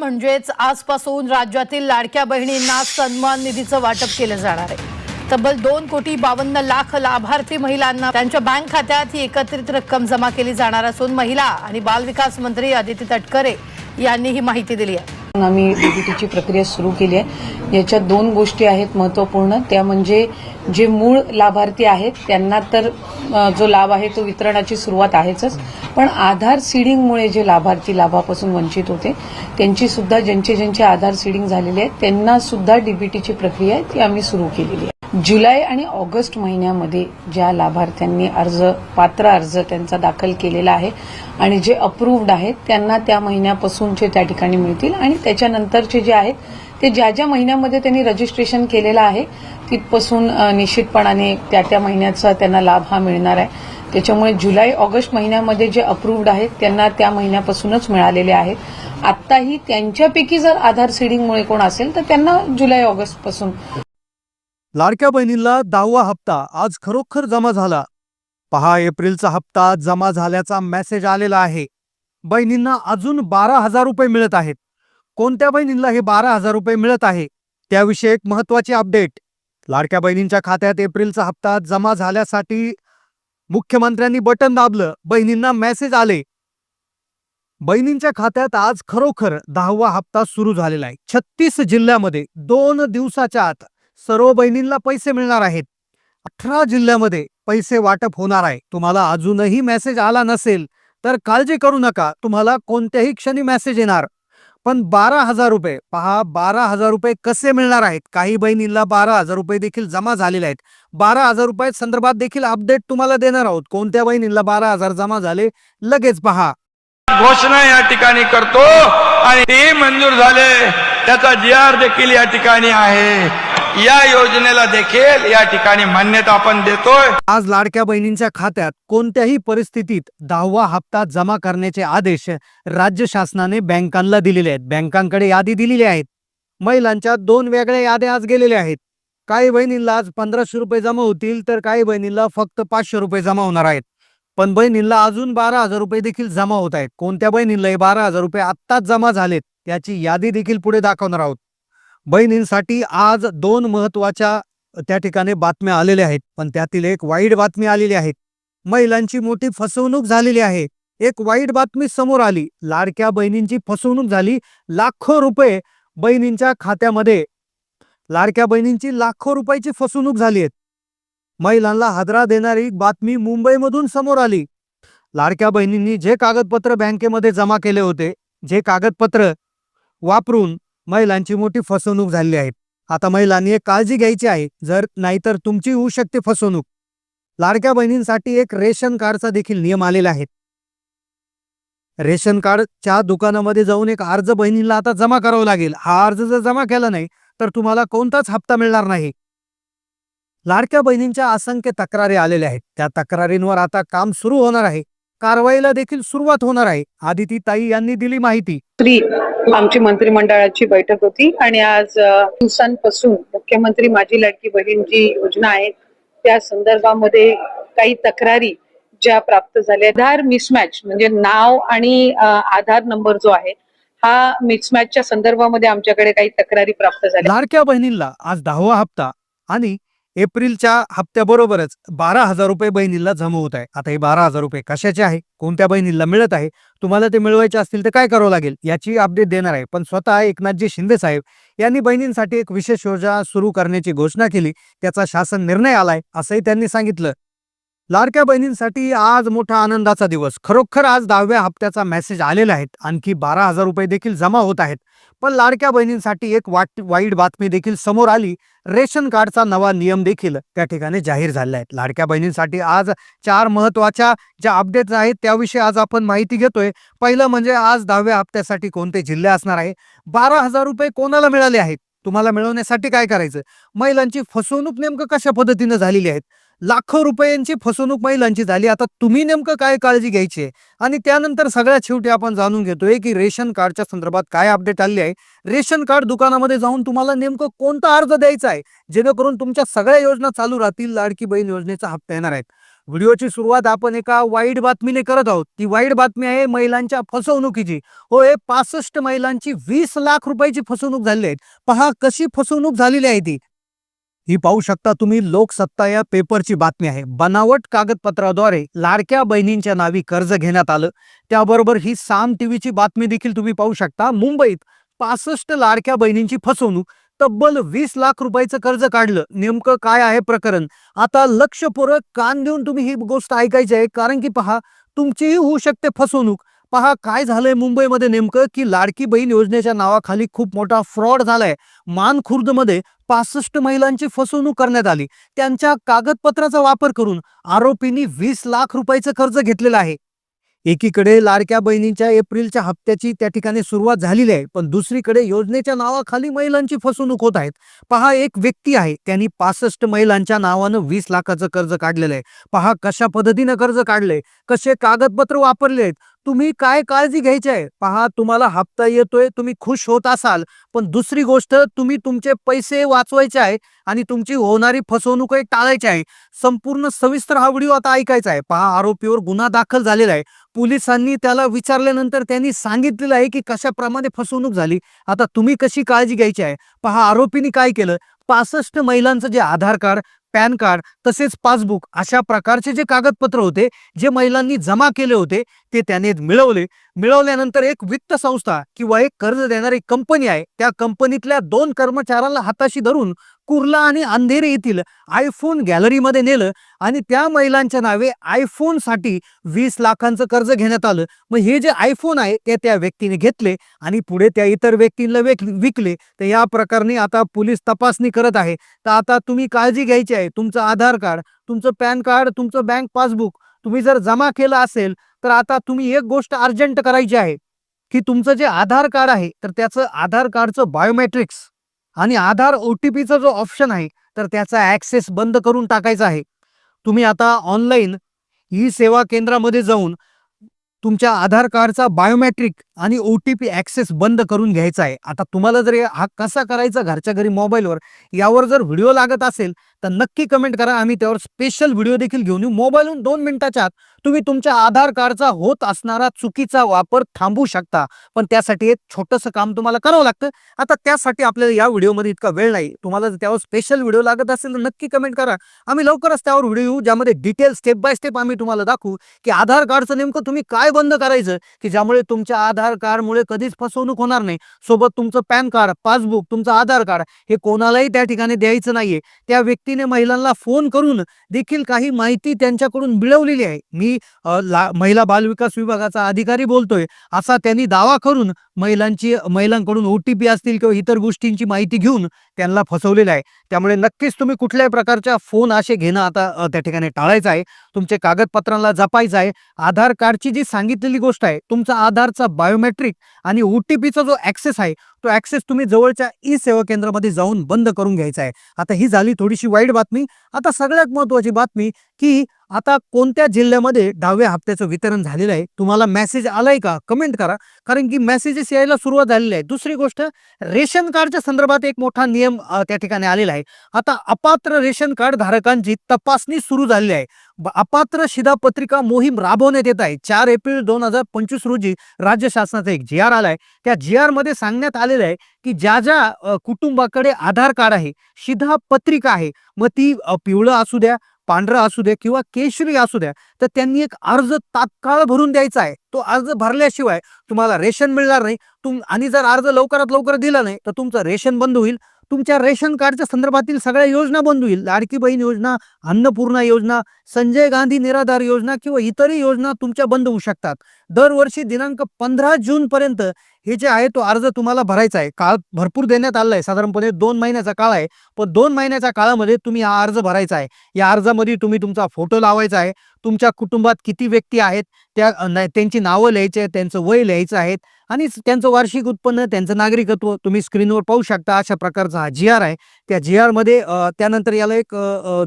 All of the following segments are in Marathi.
म्हणजेच आजपासून राज्यातील लाडक्या बहिणींना सन्मान निधीचं वाटप केलं जाणार आहे. तब्बल दोन कोटी बावन्न लाख लाभार्थी महिलांना त्यांच्या बँक खात्यात ही एकत्रित रक्कम जमा केली जाणार असून महिला आणि बालविकास मंत्री आदिती तटकरे यांनी ही माहिती दिली आहे. आम्ही डीबीटीची प्रक्रिया सुरू केली आहे. याच्यात दोन गोष्टी आहेत महत्त्वपूर्ण. त्या म्हणजे जे मूळ लाभार्थी आहेत त्यांना तर जो लाभ आहे तो वितरणाची सुरुवात आहेच पण आधार सीडिंगमुळे जे लाभार्थी लाभापासून वंचित होते त्यांची सुद्धा ज्यांचे ज्यांचे आधार सीडिंग झालेले आहेत त्यांना सुद्धा डीबीटीची प्रक्रिया आहे ती आम्ही सुरू केलेली आहे. जुलै आणि ऑगस्ट महिन्यामध्ये ज्या लाभार्थ्यांनी अर्ज पात्र अर्ज त्यांचा दाखल केलेला आहे आणि जे अप्रूव्ड आहेत त्यांना त्या महिन्यापासूनचे त्या ठिकाणी मिळतील आणि त्याच्यानंतरचे जे आहेत ते ज्या ज्या महिन्यामध्ये त्यांनी रजिस्ट्रेशन केलेलं आहे तिथपासून निश्चितपणाने त्या त्या महिन्याचा त्यांना लाभ हा मिळणार आहे. त्याच्यामुळे जुलै ऑगस्ट महिन्यामध्ये जे अप्रूव्ड आहेत त्यांना त्या महिन्यापासूनच मिळालेले आहेत. आत्ताही त्यांच्यापैकी जर आधार सीडिंगमुळे कोण असेल तर त्यांना जुलै ऑगस्टपासून लाडक्या बहिणींना दहावा हप्ता आज खरोखर जमा झाला. पहा एप्रिलचा हप्ता जमा झाल्याचा मेसेज आलेला आहे. बहिणींना अजून बारा हजार रुपये मिळत आहेत. कोणत्या बहिणींना हे बारा हजार रुपये मिळत आहे? त्याविषयी एक महत्वाची अपडेट. लाडक्या बहिणींच्या खात्यात एप्रिलचा हप्ता जमा झाल्यासाठी मुख्यमंत्र्यांनी बटन दाबलं. बहिणींना मेसेज आले. बहिणींच्या खात्यात आज खरोखर दहावा हप्ता सुरू झालेला आहे. छत्तीस जिल्ह्यामध्ये दोन दिवसाच्या आत सर्व बहिणींना पैसे मिळणार आहेत. अठरा जिल्ह्यामध्ये पैसे वाटप होणार आहे. तुम्हाला अजूनही मेसेज आला नसेल तर काळजी करू नका. तुम्हाला कोणत्याही क्षणी मेसेज येणार. पण बारा हजार रुपये पहा बारा हजार रुपये कसे मिळणार आहेत? काही बहिणींना बारा हजार रुपये देखील जमा झालेले आहेत. बारा हजार रुपये संदर्भात देखील अपडेट तुम्हाला देणार आहोत. कोणत्या बहिणींना बारा हजार जमा झाले लगेच पहा. घोषणा या ठिकाणी करतो आणि ते मंजूर झाले. त्याचा जी आर देखील या ठिकाणी आहे. या योजनेला देखील या ठिकाणी मान्यता आपण देतोय. आज लाडक्या बहिणींच्या खात्यात कोणत्याही परिस्थितीत दहावा हप्ता जमा करण्याचे आदेश राज्य शासनाने बँकांना दिलेले आहेत. बँकांकडे यादी दिलेली आहेत. महिलांच्या दोन वेगळ्या याद्या आज गेलेल्या आहेत. काही बहिणींना आज पंधराशे रुपये जमा होतील तर काही बहिणींना फक्त पाचशे रुपये जमा होणार आहेत. पण बहिणींना अजून बारा हजार रुपये देखील जमा होत आहेत. कोणत्या बहिणींना हे बारा हजार रुपये आत्ताच जमा झालेत त्याची यादी देखील पुढे दाखवणार आहोत. बहिणींसाठी आज दोन महत्त्वाच्या त्या ठिकाणी बातम्या आलेल्या आहेत. पण त्यातील एक वाईट बातमी आलेली आहे. महिलांची मोठी फसवणूक झालेली आहे. एक वाईट बातमी समोर आली. लाडक्या बहिणींची फसवणूक झाली. लाखो रुपये बहिणींच्या खात्यामध्ये लाडक्या बहिणींची लाखो रुपयाची फसवणूक झाली आहे. महिलांना हादरा देणारी बातमी मुंबईमधून समोर आली. लाडक्या बहिणींनी जे कागदपत्र बँकेमध्ये जमा केले होते जे कागदपत्र वापरून महिलांची मोठी फसवणूक झालेली आहे. आता महिलांनी एक काळजी घ्यायची आहे जर नाहीतर तुमची होऊ शकते फसवणूक. लाडक्या बहिणींसाठी एक रेशन कार्डचा देखील नियम आलेला आहे. रेशन कार्डच्या दुकानामध्ये जाऊन एक अर्ज बहिणींना आता जमा करावा लागेल. हा अर्ज जर जमा केला नाही तर तुम्हाला कोणताच हप्ता मिळणार नाही. लाडक्या बहिणींच्या असंख्य तक्रारी आलेल्या आहेत. त्या तक्रारींवर आता काम सुरू होणार आहे. कारवाईला देखील सुरुवात होणार आहे. आदिती ताई यांनी दिली माहिती. आमची मंत्रिमंडळाची बैठक होती आणि आज दिवसांपासून मुख्यमंत्री माझी लाडकी बहीण जी योजना आहे त्या संदर्भामध्ये काही तक्रारी ज्या प्राप्त झाल्या. आधार मिसमॅच म्हणजे नाव आणि आधार नंबर जो आहे हा मिसमॅचच्या संदर्भामध्ये आमच्याकडे काही तक्रारी प्राप्त झाल्या. लाडक्या बहिणींना आज दहावा हप्ता आणि एप्रिलच्या हप्त्याबरोबरच बारा हजार रुपये बहिणीला जमवत आहे. आता हे बारा हजार रुपये कशाचे आहे? कोणत्या बहिणीला मिळत आहे? तुम्हाला ते मिळवायचे असतील तर काय करावं लागेल? याची अपडेट देणार आहे. पण स्वतः एकनाथजी शिंदे साहेब यांनी बहिणींसाठी एक विशेष योजना सुरू करण्याची घोषणा केली. त्याचा शासन निर्णय आलाय असंही त्यांनी सांगितलं. लाडक्या बहिणींसाठी आज मोठा आनंदाचा दिवस. खरोखर आज दहाव्या हप्त्याचा मेसेज आलेला आहे. आणखी बारा हजार रुपये देखील जमा होत आहेत. पण लाडक्या बहिणींसाठी एक वाट वाईट बातमी देखील समोर आली. रेशन कार्डचा नवा नियम देखील त्या ठिकाणी जाहीर झालेला आहे. लाडक्या बहिणींसाठी आज चार महत्त्वाच्या ज्या अपडेट्स आहेत त्याविषयी आज आपण माहिती घेतोय. पहिलं म्हणजे आज दहाव्या हप्त्यासाठी कोणते जिल्हे असणार आहे? बारा हजार रुपये कोणाला मिळाले आहेत? तुम्हाला मिळवण्यासाठी काय करायचं? महिलांची फसवणूक नेमकं कशा पद्धतीनं झालेली आहेत लाखो रुपयांची फसवणूक महिलांची झाली. आता तुम्ही नेमकं काय काळजी घ्यायची आहे? आणि त्यानंतर सगळ्यात शेवटी आपण जाणून घेतोय की रेशन कार्डच्या संदर्भात काय अपडेट आले आहे? रेशन कार्ड दुकानामध्ये जाऊन तुम्हाला नेमकं कोणता अर्ज द्यायचा आहे? जेणेकरून तुमच्या सगळ्या योजना चालू राहतील. लाडकी बहीण योजनेचा हप्ता येणार आहेत व्हिडिओची सुरुवात आपण एका वाईट बातमीने करत आहोत. ती वाईट बातमी आहे महिलांच्या फसवणुकीची. हो हे पासष्ट महिलांची वीस लाख रुपयाची फसवणूक झालेली आहे पहा कशी फसवणूक झालेली आहे ती? ही पाहू शकता तुम्ही लोकसत्ता या पेपरची बातमी आहे. बनावट कागदपत्राद्वारे लाडक्या बहिणींच्या नावी कर्ज घेण्यात आलं. त्याबरोबर ही साम टीव्हीची बातमी देखील तुम्ही पाहू शकता. मुंबईत पासष्ट लाडक्या बहिणींची फसवणूक. तब्बल वीस लाख रुपयाचं कर्ज काढलं. नेमकं काय आहे प्रकरण? आता लक्षपूर्वक कान देऊन तुम्ही ही गोष्ट ऐकायची आहे. कारण की पहा तुमचीही होऊ शकते फसवणूक. पहा काय झालंय मुंबईमध्ये नेमकं की लाडकी बहीण योजनेच्या नावाखाली खूप मोठा फ्रॉड झालाय. मानखुर्दमध्ये पासष्ट महिलांची फसवणूक करण्यात आली. त्यांच्या कागदपत्राचा वापर करून आरोपींनी वीस लाख रुपयाचं कर्ज घेतलेलं आहे. एकीकडे लाडक्या बहिणींच्या एप्रिलच्या हप्त्याची त्या ठिकाणी सुरुवात झालेली आहे पण दुसरीकडे योजनेच्या नावाखाली महिलांची फसवणूक होत आहेत. पहा एक व्यक्ती आहे त्यांनी पासष्ट महिलांच्या नावानं वीस लाखाचं कर्ज काढलेलं आहे. पहा कशा पद्धतीनं कर्ज काढलंय? कसे कागदपत्र वापरले आहेत तुम्ही काय काळजी घ्यायची आहे पहा तुम्हाला हप्ता येतोय तुम्ही खुश होत असाल पण दुसरी गोष्ट तुम्ही तुमचे पैसे वाचवायचे आहे आणि तुमची होणारी फसवणूकही टाळायची आहे संपूर्ण सविस्तर हा व्हिडिओ आता ऐकायचा आहे पहा आरोपीवर गुन्हा दाखल झालेला आहे. पोलिसांनी त्याला विचारल्यानंतर त्यांनी सांगितलेलं आहे की कशाप्रमाणे फसवणूक झाली. आता तुम्ही कशी काळजी घ्यायची आहे पहा आरोपींनी काय केलं? पासष्ट महिलांचं जे आधार कार्ड पॅन कार्ड तसेच पासबुक अशा प्रकारचे जे कागदपत्र होते जे महिलांनी जमा केले होते ते त्याने मिळवले. मिळवल्यानंतर एक वित्त संस्था किंवा एक कर्ज देणारी कंपनी आहे. त्या कंपनीतल्या दोन कर्मचाऱ्यांना हाताशी धरून कुर्ला आणि अंधेरी येथील आयफोन गॅलरीमध्ये नेलं आणि त्या महिलांच्या नावे आयफोनसाठी वीस लाखांचं कर्ज घेण्यात आलं. मग हे जे आयफोन आहे ते त्या व्यक्तीने घेतले आणि पुढे त्या इतर व्यक्तींना विकले. तर या प्रकरणी आता पोलीस तपासणी करत आहे. तर आता तुम्ही काळजी घ्यायची आहे. तुमचं आधार कार्ड तुमचं पॅन कार्ड तुमचं बँक पासबुक तुम्ही जर जमा केलं असेल तर आता तुम्ही एक गोष्ट अर्जंट करायची आहे की तुमचं जे आधार कार्ड आहे तर त्याचं आधार कार्डचं बायोमेट्रिक्स आणि आधार ओ टी पीचा जो ऑप्शन आहे तर त्याचा ॲक्सेस बंद करून टाकायचा आहे. तुम्ही आता ऑनलाईन ई सेवा केंद्रामध्ये जाऊन तुमच्या आधार कार्डचा बायोमॅट्रिक आणि ओ टी पी ॲक्सेस बंद करून घ्यायचा आहे. आता तुम्हाला जर हा कसा करायचा घरच्या घरी मोबाईलवर यावर जर व्हिडिओ लागत असेल तर नक्की कमेंट करा. आम्ही त्यावर स्पेशल व्हिडिओ देखील घेऊन येऊ. मोबाईलहून दोन मिनिटाच्या आत तुम्ही तुमच्या आधार कार्डचा होत असणारा चुकीचा वापर थांबवू शकता. पण त्यासाठी एक छोटंसं काम तुम्हाला करावं लागतं. आता त्यासाठी आपल्याला या व्हिडिओमध्ये इतका वेळ नाही. तुम्हाला जर त्यावर स्पेशल व्हिडिओ लागत असेल तर नक्की कमेंट करा. आम्ही लवकरच त्यावर व्हिडिओ येऊ ज्यामध्ये डिटेल स्टेप बाय स्टेप आम्ही तुम्हाला दाखवू की आधार कार्डचं नेमकं तुम्ही काय बंद करायचं की ज्यामुळे तुमच्या आधार कार्डमुळे कधीच फसवणूक होणार नाही. सोबत तुमचं पॅन कार्ड पासबुक तुमचं आधार कार्ड हे कोणालाही त्या ठिकाणी द्यायचं नाहीये. त्या व्यक्तीने महिलांना फोन करून देखील काही माहिती त्यांच्याकडून मिळवलेली आहे. मी महिला बालविकास विभागाचा अधिकारी बोलतोय. असा त्यांनी दावा करून महिलांची महिलांकडून ओटीपी असतील किंवा इतर गोष्टींची माहिती घेऊन त्यांना फसवलेलं आहे. त्यामुळे नक्कीच तुम्ही कुठल्याही प्रकारच्या फोन असे घेणं आता त्या ठिकाणी टाळायचं आहे. तुमचे कागदपत्रांना जपायचं आहे. आधार कार्डची जी सांगितलेली गोष्ट आहे तुमचा आधारचा बायोमेट्रिक आणि ओ टी पीचा जो ॲक्सेस आहे तो ॲक्सेस तुम्ही जवळच्या ई सेवा केंद्रामध्ये जाऊन बंद करून घ्यायचा आहे. आता ही झाली थोडीशी वाईट बातमी. आता सगळ्यात महत्त्वाची बातमी की आता कोणत्या जिल्ह्यामध्ये दहाव्या हप्त्याचं वितरण झालेलं आहे? तुम्हाला मेसेज आलाय का? कमेंट करा. कारण की मेसेजेस यायला सुरुवात झालेली आहे. दुसरी गोष्ट रेशन कार्डच्या संदर्भात एक मोठा नियम त्या ठिकाणी आलेला आहे. आता अपात्र रेशन कार्ड धारकांची तपासणी सुरू झालेली आहे. अपात्र शिधापत्रिका मोहीम राबवण्यात येत आहे. चार एप्रिल दोन हजार पंचवीस रोजी राज्य शासनाचा एक जी आर आलाय त्या जी आरमध्ये सांगण्यात आलेलं आहे की ज्या ज्या कुटुंबाकडे आधार कार्ड आहे शिधापत्रिका आहे मग ती पिवळं असू द्या पांढरं असू द्या किंवा केशरी असू द्या तर त्यांनी एक अर्ज तात्काळ भरून द्यायचा आहे. तो अर्ज भरल्याशिवाय तुम्हाला रेशन मिळणार नाही. तुम आणि जर अर्ज लवकरात लवकर दिला नाही तर तुमचं रेशन बंद होईल. तुमच्या रेशन कार्डच्या संदर्भातील सगळ्या योजना बंद होईल. लाडकी बहीण योजना अन्नपूर्णा योजना संजय गांधी निराधार योजना किंवा इतरही योजना तुमच्या बंद होऊ शकतात. दरवर्षी दिनांक पंधरा जून पर्यंत हे जे आहे तो अर्ज तुम्हाला भरायचा आहे. काळ भरपूर देण्यात आला आहे. साधारणपणे दोन महिन्याचा काळ आहे. पण दोन महिन्याच्या काळामध्ये तुम्ही हा अर्ज भरायचा आहे. या अर्जामध्ये तुम्ही तुमचा फोटो लावायचा आहे. तुमच्या कुटुंबात किती व्यक्ती आहेत? त्या त्यांची नावं लिहायची आहेत त्यांचं वय लिहायचं आहेत आणि त्यांचं वार्षिक उत्पन्न त्यांचं नागरिकत्व तुम्ही स्क्रीनवर पाहू शकता. अशा प्रकारचा हा जी आर आहे. त्या जी आरमध्ये त्यानंतर याला एक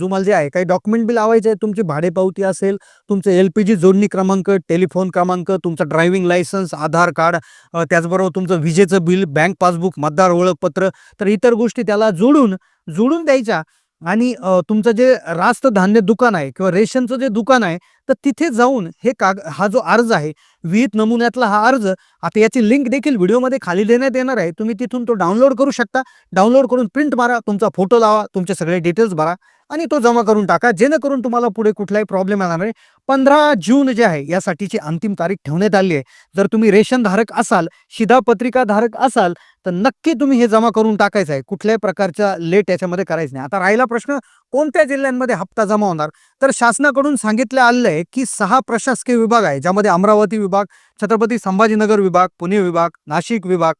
जुमाल जे आहे काही डॉक्युमेंट बी लावायचे आहे तुमची भाडेपावती असेल तुमचं एल पी जी जोडणी क्रमांक टेलिफोन क्रमांक तुमचं ड्रायव्हिंग लायसन्स आधार कार्ड त्या त्याचबरोबर तुमचं विजेचं बिल बँक पासबुक मतदार ओळखपत्र तर इतर गोष्टी त्याला जोडून जोडून द्यायच्या. आणि तुमचं जे रास्त धान्य दुकान आहे किंवा रेशनचं जे दुकान आहे तर तिथे जाऊन हे काग हा जो अर्ज आहे विहित नमुन्यातला हा अर्ज आता याची लिंक देखील व्हिडिओमध्ये खाली देण्यात येणार आहे. तुम्ही तिथून तो डाउनलोड करू शकता. डाउनलोड करून प्रिंट मारा तुमचा फोटो लावा तुमचे सगळे डिटेल्स भरा. आणि तो जमा करून टाका. जेणेकरून तुम्हाला पुढे कुठलाही प्रॉब्लेम येणार नाही. पंधरा जून जे आहे यासाठीची अंतिम तारीख ठेवण्यात आली आहे. जर तुम्ही रेशन धारक असाल शिधापत्रिका धारक असाल तर नक्की तुम्ही हे जमा करून टाकायचं आहे. कुठल्याही प्रकारचा लेट याच्यामध्ये करायचं नाही. आता राहिला प्रश्न कोणत्या जिल्ह्यांमध्ये हप्ता जमा होणार? तर शासनाकडून सांगितलं आलं आहे की सहा प्रशासकीय विभाग आहे ज्यामध्ये अमरावती विभाग छत्रपती संभाजीनगर विभाग पुणे विभाग नाशिक विभाग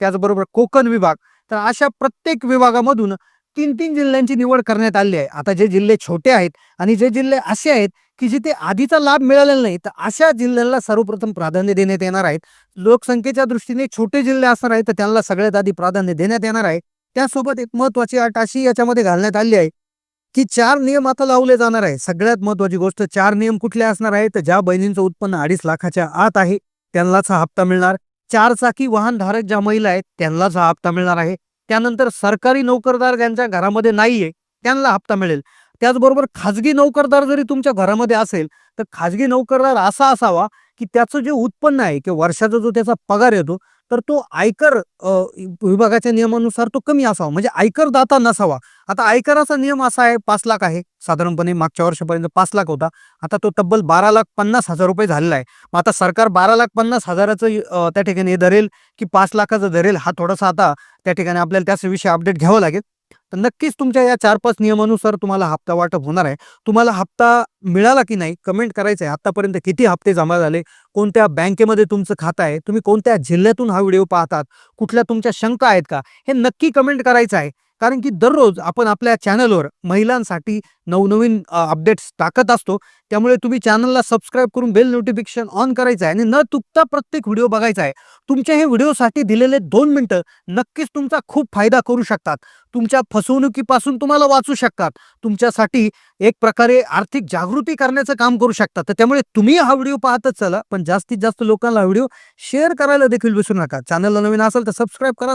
त्याचबरोबर कोकण विभाग. तर अशा प्रत्येक विभागामधून तीन तीन जिल्ह्यांची निवड करण्यात आली आहे. आता जे जिल्हे छोटे आहेत आणि जे जिल्हे असे आहेत की जिथे आधीचा लाभ मिळालेला नाही तर अशा जिल्ह्यांना सर्वप्रथम प्राधान्य देण्यात येणार आहेत लोकसंख्येच्या दृष्टीने छोटे जिल्हे असणार आहेत तर त्यांना सगळ्यात आधी प्राधान्य देण्यात येणार आहे. त्यासोबत एक महत्वाची अट अशी याच्यामध्ये घालण्यात आली आहे की चार नियम आता लावले जाणार आहे. सगळ्यात महत्वाची गोष्ट चार नियम कुठले असणार आहे तर ज्या बहिणींचं उत्पन्न अडीच लाखाच्या आत आहे त्यांनाच हा हप्ता मिळणार. चार चाकी वाहन धारक ज्या महिला आहेत त्यांनाच हा हप्ता मिळणार आहे. त्यानंतर सरकारी नोकरदार ज्यांच्या घरामध्ये नाहीये त्यांना हप्ता मिळेल. त्याचबरोबर खाजगी नोकरदार जरी तुमच्या घरामध्ये असेल तर खाजगी नोकरदार असा असावा की त्याचं जे उत्पन्न आहे किंवा वर्षाचा जो त्याचा पगार येतो तर तो आयकर विभागाच्या नियमानुसार तो कमी असावा. म्हणजे आयकर दाता नसावा. आता आयकराचा नियम असा आहे पाच लाख आहे. साधारणपणे मागच्या वर्षापर्यंत पाच लाख होता. आता तो तब्बल बारा लाख पन्नास हजार रुपये झालेला आहे. मग आता सरकार बारा लाख पन्नास हजाराचं त्या ठिकाणी हे धरेल की पाच लाखाचं धरेल हा थोडासा आता त्या ठिकाणी आपल्याला त्याविषयी अपडेट घ्यावं लागेल. तर नक्कीच तुमच्या या चार पाच नियमानुसार तुम्हाला हप्ता वाटप होणार आहे. तुम्हाला हप्ता मिळाला की नाही कमेंट करायचं आहे आतापर्यंत किती हप्ते जमा झाले? कोणत्या बँकेमध्ये तुमचं खातं आहे? तुम्ही कोणत्या जिल्ह्यातून हा व्हिडिओ पाहतात? कुठल्या तुमच्या शंका आहेत का? हे नक्की कमेंट करायचं आहे. कारण की दररोज आपण आपल्या चॅनलवर महिलांसाठी नवनवीन अपडेट्स टाकत असतो. त्यामुळे तुम्ही चॅनलला सबस्क्राईब करून बेल नोटिफिकेशन ऑन करायचं आहे आणि न चुकता प्रत्येक व्हिडिओ बघायचा आहे. तुमच्या हे व्हिडिओसाठी दिलेले दोन मिनटं नक्कीच तुमचा खूप फायदा करू शकतात. तुमच्या फसवणुकीपासून तुम्हाला वाचू शकतात. तुमच्यासाठी एक प्रकारे आर्थिक जागृती करण्याचं काम करू शकतात. तर त्यामुळे तुम्ही हा व्हिडिओ पाहतच चला. पण जास्तीत जास्त लोकांना व्हिडिओ शेअर करायला देखील विसरू नका. चॅनलला नवीन असेल तर सबस्क्राईब करा.